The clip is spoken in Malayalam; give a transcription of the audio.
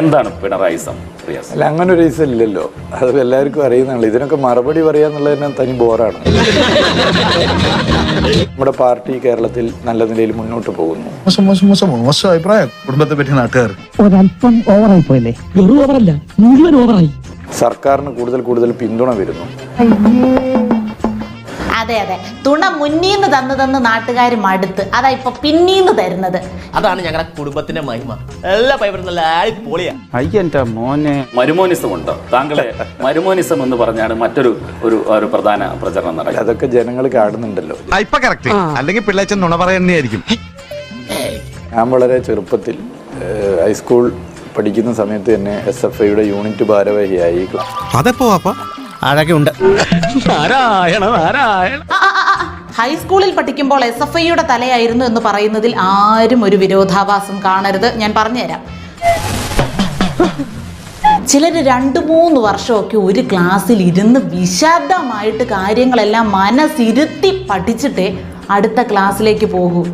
എന്താണ് പിണറായിസം റിയാസ്? അല്ല അങ്ങനെ ഒരു ഈസം ഇല്ലല്ലോ. അത് എല്ലാവർക്കും അറിയുന്നുള്ളൂ ഇതിനൊക്കെ മറുപടി പറയാന്നുള്ളത് തന്നെ തനി ബോറാണ്. നമ്മുടെ പാർട്ടി കേരളത്തിൽ നല്ല നിലയിൽ മുന്നോട്ട് പോകുന്നു. മോശം മോശം മോശം. മോശം അഭിപ്രായം. കുടുംബത്തെ പറ്റി നാട്ടുകാർ. ഒരല്പം ഓവറായി പോയല്ലേ? വെറും ഓവറല്ല മുഴുവൻ ഓവറായി സർക്കാരിന് കൂടുതൽ കൂടുതൽ പിന്തുണ വരുന്നു. അതെ. തുണ മുന്നീന്ന് തന്നു തന്ന് നാട്ടുകാർ മടുത്ത്. അതാ ഇപ്പൊ പിന്നീന്ന് തരുന്നത്. അതാണ് ഞങ്ങളുടെ കുടുംബത്തിന്റെ മഹിമ. എല്ലാ പൈപ്പറും നല്ല അടിപൊളിയാ അയ്യന്റെ മോനെ. മരുമോനിസം ഉണ്ടോ താങ്കളെ മരുമോനിസം എന്ന് പറഞ്ഞാണ് മറ്റൊരു ഒരു ഒരു പ്രധാന പ്രചരണം നടക്കുന്നത്. അതൊക്കെ ജനങ്ങൾ കാണുന്നുണ്ടല്ലോ. ഇപ്പൊ കറക്റ്റ് അല്ലെങ്കിൽ പിള്ളേച്ചൻ നുണ പറയുന്നതായിരിക്കും. ഞാൻ വളരെ ചെറുപ്പത്തിൽ ഹൈസ്കൂൾ പഠിക്കുന്ന സമയത്ത് തന്നെ എസ് എഫ് ഐയുടെ യൂണിറ്റ് ഭാരവാഹിയായി. അതെപ്പോ അപ്പ അതൊക്കെ ഉണ്ട് നാരായണ നാരായണ. ആ, ആ, ആ, ആ. ഹൈസ്കൂളിൽ പഠിക്കുമ്പോൾ എസ് എഫ് ഐയുടെ തലയായിരുന്നു എന്ന് പറയുന്നതിൽ ആരും ഒരു വിരോധാഭാസം കാണരുത്. ഞാൻ പറഞ്ഞുതരാം. ചിലർ രണ്ട് മൂന്ന് വർഷമൊക്കെ ഒരു ക്ലാസ്സിൽ ഇരുന്ന് വിശദമായിട്ട് കാര്യങ്ങളെല്ലാം മനസ്സിരുത്തി പഠിച്ചിട്ടേ അടുത്ത ക്ലാസ്സിലേക്ക് പോകൂ.